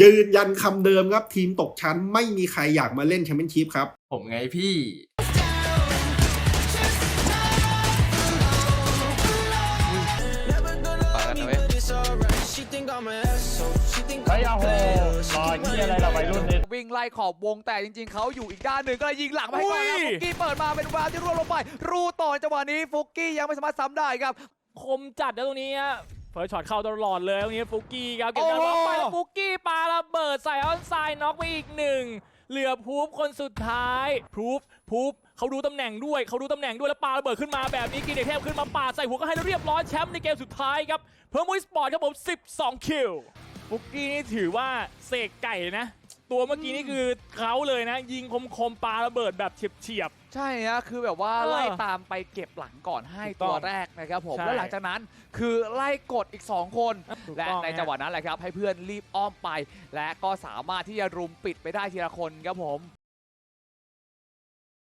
ยืนยันคำเดิมครับ ทีมตกชั้นไม่มีใครอยากมาเล่นแชมเปี้ยนชิพครับ ผมไงพี่ต่อกันนะเว้ย เฮ้ยโอ้โหรอที่อะไรเราวัยรุ่นเนี่ยวิ่งไล่ขอบวงแต่จริง ๆ เขาอยู่อีกด้านหนึ่งก็เลยยิงหลังไปให้ก่อนครับฟุกกี้เปิดมาเป็นวาล์วที่ร่วงลงไป รูต่อจังหวะนี้ฟุกกี้ยังไม่สามารถซ้ำได้ครับ คมจัดนะตรงนี้ฮะ เฟิร์สช็อตเข้าตลอดเลยตรงนี้ฟุกกี้ครับเก็บการโอ้ล็อกไปแล้วฟุกกี้ปาระเบิดใส่ออนไซน์น็อกไปอีกหนึ่งเหลือพูฟคนสุดท้ายพูฟพูฟเขารู้ตำแหน่งด้วยเขารู้ตำแหน่งด้วยแล้วปาระเบิดขึ้นมาแบบนี้กินเด็กเทพขึ้นมาปาใส่หัวก็ให้แล้วเรียบร้อยแชมป์ในเกมสุดท้ายครับเพิ่มมุยสปอร์ตครับผม 12 คิวฟุกกี้นี่ถือว่าเสกไก่นะ ตัวเมื่อกี้นี่คือเขาเลยนะ ยิงคมๆปาระเบิดแบบเฉียบ ใช่ฮะคือแบบว่าเออไล่ตามไปเก็บหลังก่อนให้ถูกต้ตัองวแรกนะครับผม ใช่แล้วหลังจากนั้นคือไล่กดอีก 2 คน ถูกและต้องในฮะ จังหวะนั้นแหละครับ ให้เพื่อนรีบอ้อมไป และก็สามารถที่จะรุมปิดไปได้ทีละคนครับผม